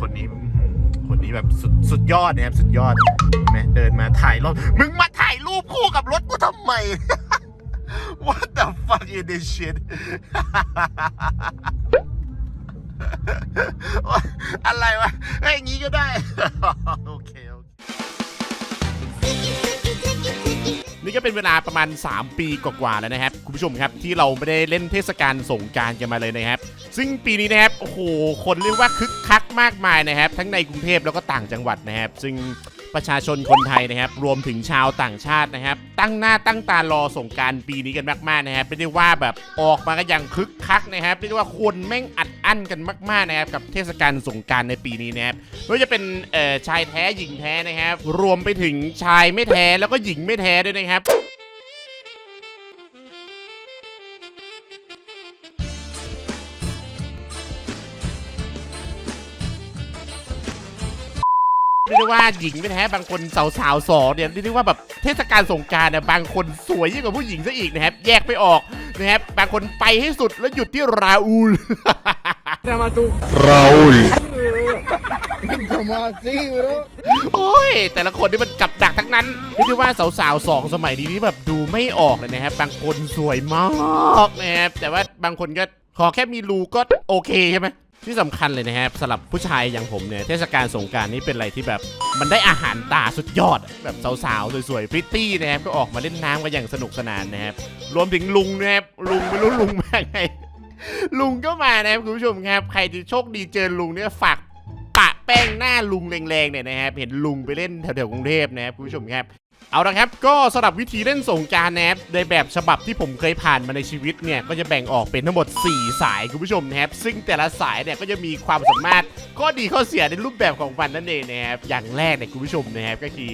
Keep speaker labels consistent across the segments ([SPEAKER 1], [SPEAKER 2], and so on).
[SPEAKER 1] คนนี้คนนี้แบบสุดสุดยอดนะครับสุดยอดไหมเดินมาถ่ายรถมึงมาถ่ายรูปคู่กับรถกูทำไม What the fuck is this shit อะไรวะเฮ้ยอย่างงี้ก็ได้ โอเค นี่ก็เป็นเวลาประมาณ 3 ปีกว่าๆแล้วนะครับ คุณผู้ชมครับที่เราไม่ได้เล่นเทศกาลสงการกันมาเลยนะครับ ซึ่งปีนี้นะครับโอ้โหคนเรียกว่าคึกคักมากมายนะครับ ทั้งในกรุงเทพแล้วก็ต่างจังหวัดนะครับ ซึ่ง ประชาชนคนไทยนะครับ รวมถึงชาวต่างชาตินะครับ ตั้งหน้าตั้งตารอสงกรารปีนี้กันมากๆนะครับไม่ได้ว่าแบบออกมากันอย่างคึกคักนะครับเรียกได้ว่าคนแม่งอัดอั้นกันมากๆนะครับกับเทศกาลสงกรารในปีนี้นะครับไม่ว่าจะเป็นชายแท้หญิงแท้นะครับ รวมไปถึงชายไม่แท้แล้วก็หญิงไม่แท้ด้วยนะครับ เรียกได้ว่าหญิงไม่แท้บางคนสาวๆสองเนี่ยเรียกได้ว่าแบบเทศกาลสงกรารเนี่ยบางคนสวยยิ่งกว่าผู้หญิงซะอีกนะครับแยกไม่ออกนะครับบางคนไปให้สุดแล้วหยุดที่ราอูล
[SPEAKER 2] Raúl.
[SPEAKER 3] Como así, bro?
[SPEAKER 1] โอ้ย แต่ละคนนี่มันกับดักทั้งนั้นเรียกได้ว่าสาวๆสองสมัยนี้นี่แบบดูไม่ออกเลยนะครับ บางคนสวยมากนะครับแต่ว่าบางคนก็ขอแค่มีรูก็โอเคใช่ไหม ที่สำคัญเลยนะครับสำหรับผู้ชายอย่างผมเนี่ยเทศกาลสงการนี่เป็นอะไรที่แบบมันได้อาหารตาสุดยอด แบบสาวๆสวยๆพริตตี้นะครับก็ออกมาเล่นน้ำกันอย่างสนุกสนานนะครับรวมถึงลุงนะครับลุงไม่รู้ลุงมาไงลุงก็มานะครับคุณผู้ชมครับ ใครที่โชคดีเจอลุงเนี่ยฝากปะแป้งหน้าลุงแรงๆเนี่ยนะครับเห็นลุงไปเล่นแถวๆกรุงเทพนะครับคุณผู้ชมครับ เอาละครับก็สำหรับวิธีเล่นสงการนะครับในแบบฉบับที่ผมเคยผ่านมาในชีวิตเนี่ยก็จะแบ่งออกเป็นทั้งหมด 4 สายคุณผู้ชมนะครับซึ่งแต่ละสายเนี่ยก็จะมีความสามารถข้อดีข้อเสียในรูปแบบของมันนั่นเองนะครับอย่างแรกเนี่ยคุณผู้ชมนะครับก็คือ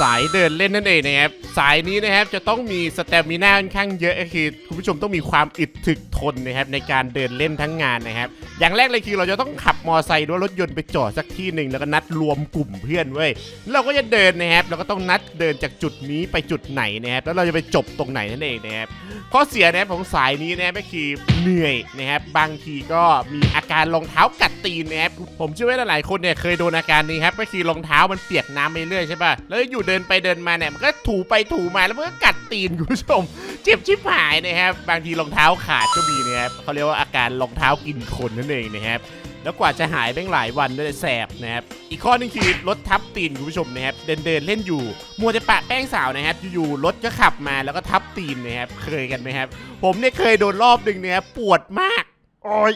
[SPEAKER 1] สายเดินเล่นนั่นเองนะครับสายนี้นะครับจะต้องมีสเตมินาค่อนข้างเยอะก็คือคุณผู้ชมต้องมีความอึดถึกทนนะครับในการเดินเล่นทั้งงานนะครับ อย่างแรกเลยคือเราจะต้องขับมอไซค์ด้วยรถยนต์ไปจอดสักที่หนึ่งแล้วก็นัดรวมกลุ่มเพื่อนเว้ยแล้วเราก็จะเดินนะครับแล้วก็ต้องนัดเดินจากจุดนี้ไปจุดไหนนะครับแล้วเราจะไปจบตรงไหนนั่นเองนะครับข้อเสียนะครับของสายนี้นะครับก็คือเหนื่อยนะครับบางทีก็มีอาการรองเท้ากัดตีนนะครับผมเชื่อว่าหลายๆคนเนี่ยเคยโดนอาการนี้ครับก็คือรองเท้ามันเปียกน้ำไปเรื่อยใช่ป่ะแล้วอยู่เดินไปเดินมาเนี่ยมันก็ถูไปถูมาแล้วมันก็กัดตีนคุณผู้ชม เจ็บชิบหายนะครับบางทีรองเท้าขาดก็มีนะครับเขาเรียกว่าอาการรองเท้ากินคนนั่นเองนะครับแล้วกว่าจะหายแม่งหลายวันด้วยแสบนะครับ อีกข้อหนึงคือรถทับตีนคุณผู้ชมนะครับ เดินเดินเล่นอยู่มัวจะปะแป้งสาวนะครับ อยู่ๆรถก็ขับมาแล้วก็ทับตีนนะครับ เคยกันไหมครับ ผมเนี่ยเคยโดนรอบหนึ่งเนะครับปวดมาก โอ้ย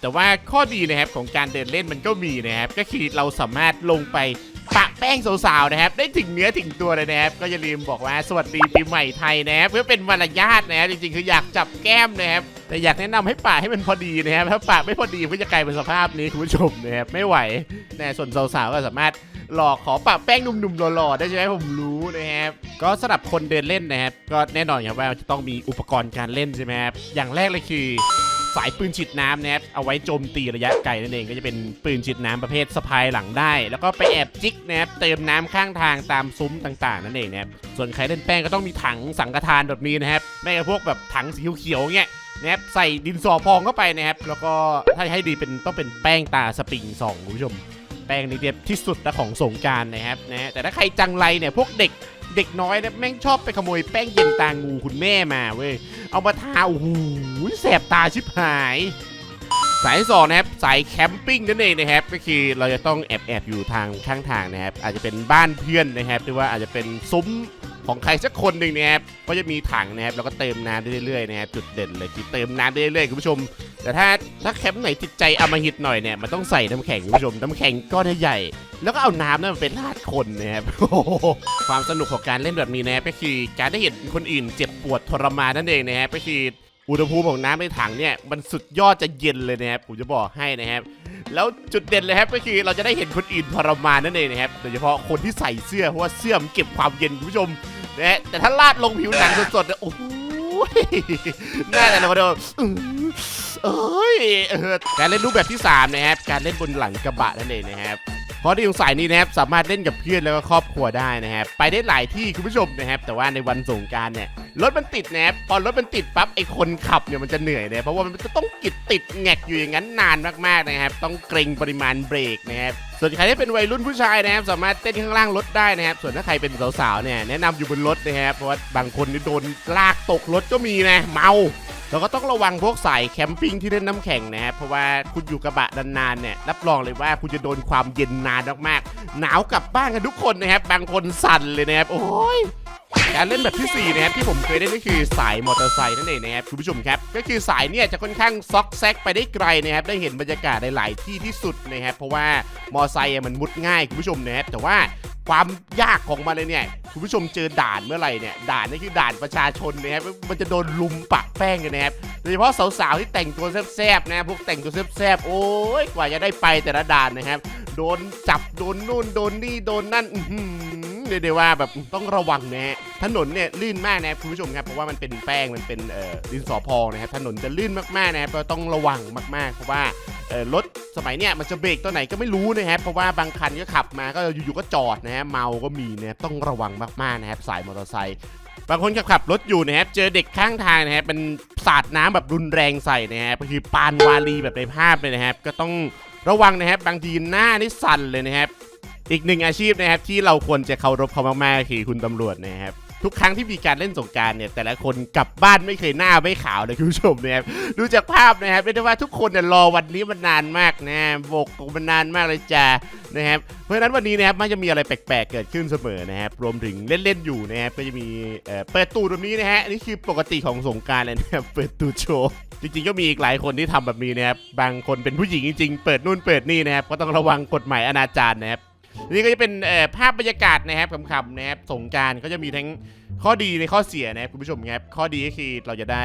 [SPEAKER 1] แต่ว่าข้อดีนะครับของการเดินเล่นมันก็มีนะครับ ก็คือเราสามารถลงไป ปะแป้งสาวๆนะครับ ได้ถึงเนื้อถึงตัวเลยนะครับ ก็อย่าลืมบอกว่าสวัสดีปีใหม่ไทยนะครับเพื่อเป็นมารยาทนะครับจริงๆคืออยากจับแก้มนะครับแต่อยากแนะนำให้ปะให้มันพอดีนะครับถ้าปะไม่พอดีก็จะกลายเป็นสภาพนี้คุณผู้ชมนะครับไม่ไหวนะส่วนสาวๆก็สามารถหลอกขอปะแป้งหนุ่มๆหล่อๆได้ใช่ไหมผมรู้นะครับก็สำหรับคนเดินเล่นนะครับก็แน่นอนครับว่าจะต้องมีอุปกรณ์การเล่นใช่ไหมครับอย่างแรกเลยคือ สายปืนฉีดน้ำนะครับเอาไว้โจมตีระยะไกลนั่นเองก็จะเป็นปืนฉีดน้ำประเภทสะพายหลังได้ แล้วก็ไปแอบจิกนะครับเติมน้ำข้างทางตามซุ้มต่างๆ นั่นเองนะครับส่วนใครเล่นแป้งก็ต้องมีถังสังฆทานแบบนี้นะครับไม่ก็พวกแบบถังสีเขียวๆเงี้ยนะครับใส่ดินสอพองเข้าไปนะครับแล้วก็ถ้าให้ดีเป็นต้องเป็นแป้งตาสปริงสองคุณผู้ชมแป้งนี่เด็ดที่สุดนะของสงการนะครับนะแต่ถ้าใครจังไรเนี่ยพวกเด็ก เด็กน้อยเนี่ยแม่งชอบไปขโมยแป้งเย็นตางูคุณแม่มาเว้ย เอามาทาโอ้โหแสบตาชิบหาย สายสองนะครับสายแคมปิ้งนั่นเองนะครับก็คือเราจะต้องแอบแอบอยู่ทางข้างทางนะครับอาจจะเป็นบ้านเพื่อนนะครับหรือว่าอาจจะเป็นซุ้ม ของใครสักคนหนึ่งนะครับก็จะมีถังนะครับแล้วก็เติมน้ำได้เรื่อยๆนะครับจุดเด่นเลยที่เติมน้ำได้เรื่อยๆคุณผู้ชม แต่ถ้าถ้าแคมป์ไหนจิตใจอำมหิตหน่อยเนี่ยมันต้องใส่น้ำแข็งคุณผู้ชมน้ำแข็งก้อนใหญ่ๆแล้วก็เอาน้ำนั้นมาเป็นราดคนนะครับความสนุกของการเล่นแบบนี้นะครับก็คือการได้เห็นคนอื่นเจ็บปวดทรมานนั่นเองนะครับก็คืออุณหภูมิของน้ำในถังเนี่ยมันสุดยอดจะเย็นเลยนะครับผมจะบอกให้นะครับ แล้วจุดเด่นเลยครับก็คือเราจะได้เห็นคนอื่นทรมานนั่นเองนะครับโดยเฉพาะคนที่ใส่เสื้อเพราะว่าเสื้อมันเก็บความเย็นคุณผู้ชมนะฮะแต่ถ้าลาดลงผิวหนังสดๆเนี่ยโอ้โหน่าแต่เรามาดูอื้อเอ้ยเอการเล่นรูปแบบที่3นะครับการเล่นบนหลังกระบะนั่นเองนะครับ ผราะที่ของสายนี้นะครับสามารถเล่นกับเพื่อนแล้วก็ครอบครัวได้นะครับไปได้หลายที่คุณผู้ชมนะครับแต่ว่าในวันสงการเนี่ยรถมันติดนะครับพอรถมันติดปั๊บไอ้คนขับเนี่ยมันจะเหนื่อยนะเพราะว่ามันจะต้องกิดติดแงกอยู่อย่างนั้นนานมากๆนะครับ ต้องเกรงปริมาณเบรกนะครับส่วนใครที่เป็นวัยรุ่นผู้ชายนะครับ สามารถเต้นข้างล่างรถได้นะครับ ส่วนถ้าใครเป็นสาวๆเนี่ยแนะนำอยู่บนรถนะครับเพราะว่าบางคนนี่โดนลากตกรถก็มีนะเมา เราก็ต้องระวังพวกสายแคมปิ้งที่เล่นน้ำแข็งนะครับเพราะว่าคุณอยู่กระบะนานๆเนี่ยรับรองเลยว่าคุณจะโดนความเย็นนานมากๆหนาวกลับบ้านกันทุกคนนะครับบางคนสั่นเลยนะครับโอ้ยการเล่นแบบที่ 4 นะครับที่ผมเคยเล่นก็คือสายมอเตอร์ไซค์นั่นเองนะครับคุณผู้ชมครับ ก็คือสายเนี่ยจะค่อนข้างซอกแซกไปได้ไกลนะครับได้เห็นบรรยากาศในหลายที่ที่สุดนะครับเพราะว่ามอเตอร์ไซค์มันมุดง่ายคุณผู้ชมนะครับแต่ว่าความยากของมันเลยเนี่ย คุณผู้ชมเจอด่านเมื่อไหร่เนี่ยด่านนี่คือด่านประชาชนนะครับมันจะโดนลุมปะแป้งกันนะครับโดยเฉพาะสาวๆที่แต่งตัวแซ่บๆนะพวกแต่งตัวแซ่บๆโอ้ยกว่าจะได้ไปแต่ละด่านนะครับ โดนจับโดนนู่นโดนนี่โดนนั่นอืเรียกได้ว่าแบบต้องระวังนะฮะถนนเนี่ยลื่นมากนะครับคุณผู้ชมครับเพราะว่ามันเป็นแป้งมันเป็นดินสอพองนะครับถนนจะลื่นมากๆนะครับก็ต้องระวังมากๆ เพราะว่ารถ สมัยเนี้ยมันจะเบรกตัวไหนก็ไม่รู้นะครับเพราะว่าบางคันก็ขับมาก็อยู่ๆก็จอดนะฮะเมาก็มีนะครับต้องระวังมากๆนะครับสายมอเตอร์ไซค์บางคนขับขับรถอยู่นะครับเจอเด็กข้างทางนะครับเป็นสาดน้ำแบบรุนแรงใส่นะครับก็คือปานวาลีแบบในภาพเลยนะครับ ก็ต้องระวังนะครับบางทีหน้านี่สั่นเลยนะครับ อีกหนึ่งอาชีพนะครับที่เราควรจะเคารพเขามากๆคือคุณตำรวจนะครับ ทุกครั้งที่มีการเล่นสงการเนี่ยแต่ละคนกลับบ้านไม่เคยหน้าไม่ขาวเลยคุณผู้ชมนะครับดูจากภาพนะครับเรียกได้ว่าทุกคนเนี่ยรอวันนี้มันนานมากนะโบกมันนานมากเลยจ้านะครับเพราะฉะนั้นวันนี้นะครับมันจะมีอะไรแปลกๆเกิดขึ้นเสมอนะครับรวมถึงเล่นๆอยู่นะครับก็จะมีเปิดตูดแบบนี้นะฮะนี่คือปกติของสงการเลยนะครับเปิดตูดโชว์จริงๆก็มีอีกหลายคนที่ทำแบบนี้นะครับบางคนเป็นผู้หญิงจริงๆเปิดนู่นเปิดนี่นะครับก็ต้องระวังกฎหมายอนาจารนะครับ นี่ก็จะเป็นภาพบรรยากาศนะครับคำๆนะครับสงการก็จะมีทั้งข้อดีในข้อเสียนะครับคุณผู้ชมครับข้อดีก็คือเราจะได้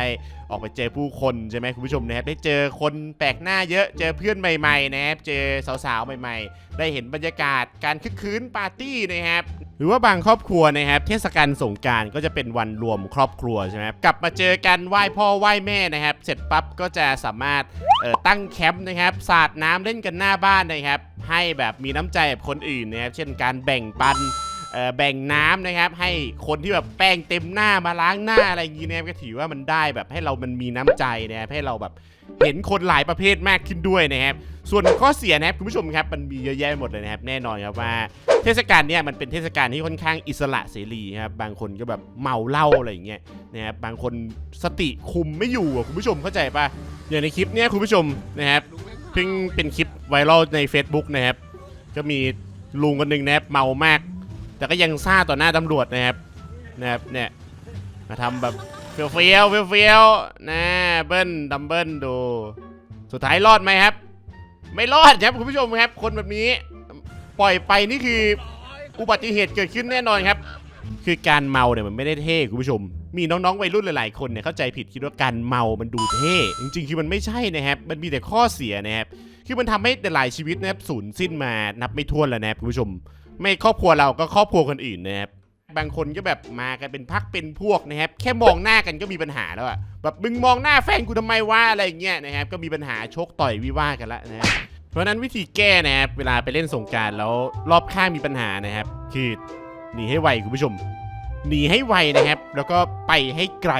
[SPEAKER 1] ออกไปเจอผู้คนใช่ไหมคุณผู้ชมนะครับได้เจอคนแปลกหน้าเยอะเจอเพื่อนใหม่ๆนะครับเจอสาวๆใหม่ๆ ได้เห็นบรรยากาศการคึกคืนปาร์ตี้นะครับหรือว่าบางครอบครัวนะครับ เทศกาลสงการก็จะเป็นวันรวมครอบครัวใช่ไหมครับกลับมาเจอกันไหว้พ่อไหว้แม่นะครับ เสร็จปั๊บก็จะสามารถตั้งแคมป์นะครับสาดน้ำเล่นกันหน้าบ้านนะครับ ให้แบบมีน้ำใจกับคนอื่นนะครับเช่นการแบ่งปันแบ่งน้ำนะครับ ให้คนที่แบบแป้งเต็มหน้ามาล้างหน้าอะไรอย่างงี้นะครับก็ถือว่ามันได้แบบให้เรามันมีน้ำใจนะครับให้เราแบบเห็นคนหลายประเภทมากขึ้นด้วยนะครับ ส่วนข้อเสียนะครับคุณผู้ชมครับมันมีเยอะแยะหมดเลยนะครับแน่นอนครับว่า เทศกาลเนี่ยมันเป็นเทศกาลที่ค่อนข้างอิสระเสรีครับบางคนก็แบบเมาเหล้าอะไรอย่างเงี้ยนะครับบางคนสติคุมไม่อยู่อะคุณผู้ชมเข้าใจปะอย่างในคลิปเนี้ยคุณผู้ชมนะครับ เพิ่งเป็นคลิปไวรัลใน Facebook นะครับ ก็มีลุงคนหนึ่งนะครับเมามาก แต่ก็ยังซ่าต่อหน้าตำรวจนะครับนะครับเนี่ยมาทำแบบเฟี้ยวเฟี้ยวเฟี้ยวนะเบิ้ลดัมเบิ้ลดู สุดท้ายรอดไหมครับ ไม่รอดครับคุณผู้ชมครับ คนแบบนี้ปล่อยไปนี่คืออุบัติเหตุเกิดขึ้นแน่นอนครับ คือการเมาเนี่ยมันไม่ได้เท่คุณผู้ชม มีน้องๆวัยรุ่นหลายๆคนเนี่ยเข้าใจผิดคิดว่าการเมา มันดูเท่ จริงๆ คือมันไม่ใช่นะครับ มันมีแต่ข้อเสียนะครับ คือมันทำให้หลายชีวิตนะครับสูญสิ้นมา นับไม่ถ้วนแล้วนะครับคุณผู้ชม ไม่ครอบครัวเราก็ครอบครัวคนอื่นนะครับ บางคนก็แบบมากันเป็นพักเป็นพวกนะครับ แค่มองหน้ากันก็มีปัญหาแล้วอะแบบมึงมองหน้าแฟนกูทำไมวะอะไรอย่างเงี้ยนะครับ ก็มีปัญหาชกต่อยวิวาทกันล้วนะครับเพราะนั้นวิธีแก้นะครับ เวลาไปเล่นสงการแล้วรอบข้างมีปัญหานะครับ คือหนีให้ไวคุณผู้ชม หนีให้ไวนะครับ แล้วก็ไปให้ไกล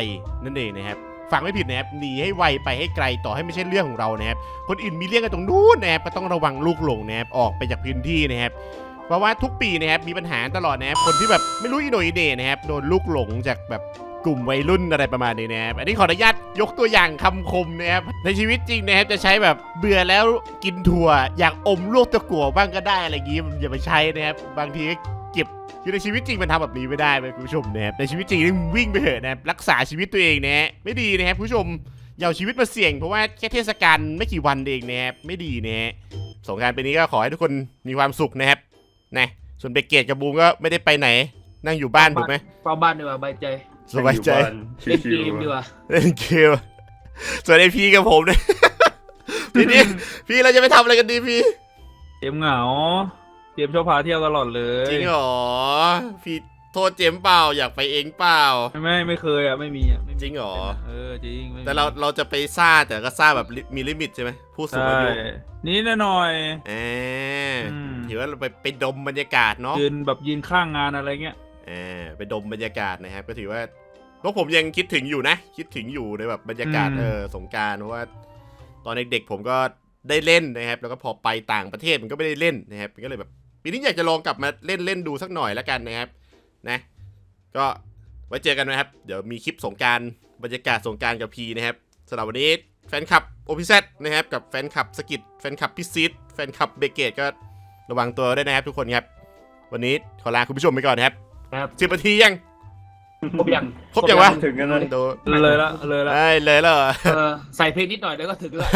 [SPEAKER 1] นั่นเองนะครับฟังไม่ผิดนะครับหนีให้ไวไปให้ไกลต่อให้ไม่ใช่เรื่องของเรานะครับคนอื่นมีเรื่องกันตรงนู้นนะครับก็ต้องระวังลูกหลงนะครับออกไปจากพื้นที่นะครับเพราะว่าทุกปีนะครับมีปัญหาตลอดนะครับคนที่แบบไม่รู้อีโนอีเหน่นะครับโดนลูกหลงจากแบบกลุ่มวัยรุ่นอะไรประมาณนี้นะครับอันนี้ขออนุญาตยกตัวอย่างคำคมนะครับในชีวิตจริงนะครับจะใช้แบบเบื่อแล้วกินถั่วอยากอมลูกตะกั่วบ้างก็ได้อะไรอย่างงี้อย่าไปใช้นะครับบางที เก็บคือในชีวิตจริงมันทำแบบนี้ไม่ได้เลยคุณผู้ชมนะครับในชีวิตจริงวิ่งไปเถอะนะรักษาชีวิตตัวเองนะไม่ดีนะครับคุณผู้ชมอย่าชีวิตมาเสี่ยงเพราะว่าแค่เทศกาลไม่กี่วันเองนะครับไม่ดีนะฮะสงกรารปีนี้ก็ขอให้ทุกคนมีความสุขนะครับนะส่วนเบเกตกับบูมก็ไม่ได้ไปไหน นั่งอยู่บ้านถูกไหม
[SPEAKER 2] เฝ้าบ้านดีกว่าใบายใจ
[SPEAKER 1] สบายใจ
[SPEAKER 2] เล่นเกมดีกว่า
[SPEAKER 1] เล่นเกมส่วนไอพีกับผมเนี่ยพี่นี่พี่เราจะไปทำอะไรกันดีพี่
[SPEAKER 4] เจมเหงา เจมส์ชอบพาเที่ยวตลอดเลย
[SPEAKER 1] จริงเหรอพี่โทษเจมส์เปล่าอยากไปเองเปล่า
[SPEAKER 4] ไม่ไม่เคยอะไม่มีอะไม่มี
[SPEAKER 1] จริงเหรอ
[SPEAKER 4] เออจริงไม่มี
[SPEAKER 1] แต่เราเราจะไปซ่าแต่ก็ซ่าแบบลิมีลิมิตใช่ไหมผู้สูง
[SPEAKER 4] ใช่
[SPEAKER 1] อายุ
[SPEAKER 4] นี่แน่หน่อย
[SPEAKER 1] เออ
[SPEAKER 4] อืม
[SPEAKER 1] ถือว่าเราไปไปดมบรรยากาศเนาะ
[SPEAKER 4] ยืนแบบยืนข้างงานอะไรเงี้ย
[SPEAKER 1] อ่าไปดมบรรยากาศนะครับ ก็ถือว่าพวกผมยังคิดถึงอยู่นะ คิดถึงอยู่ในแบบบรรยากาศ
[SPEAKER 4] อืม
[SPEAKER 1] เออสงกรารเพราะว่า ตอนเด็กๆผมก็ได้เล่นนะครับ แล้วก็พอไปต่างประเทศมันก็ไม่ได้เล่นนะครับก็เลยแบบ ปีนี้อยากจะลองกลับมาเล่นเล่นดูสักหน่อยแล้วกันนะครับนะ ก็ไว้เจอกันนะครับ เดี๋ยวมีคลิปสงกรารบรรยากาศสงกรารกับพีนะครับสำหรับวันนี้แฟนคลับโอพิเซนะครับกับแฟนคลับสกิดแฟนคลับพิซิตแฟนคลับเบเกตก็ระวังตัวด้วยนะครับทุกคนครับ วันนี้ขอลาคุณผู้ชมไปก่อนนะครับ
[SPEAKER 2] ครับ
[SPEAKER 1] สิบนาทียัง
[SPEAKER 2] ครบยัง
[SPEAKER 1] ครบยังวะ
[SPEAKER 5] ถึงกันเลย
[SPEAKER 1] ดู
[SPEAKER 4] เลยละเลยละ
[SPEAKER 1] เอ้ยเลยเหรอ
[SPEAKER 2] เออใส่เพลงนิดหน่อยเดี๋ยวก็ถึงแล้ว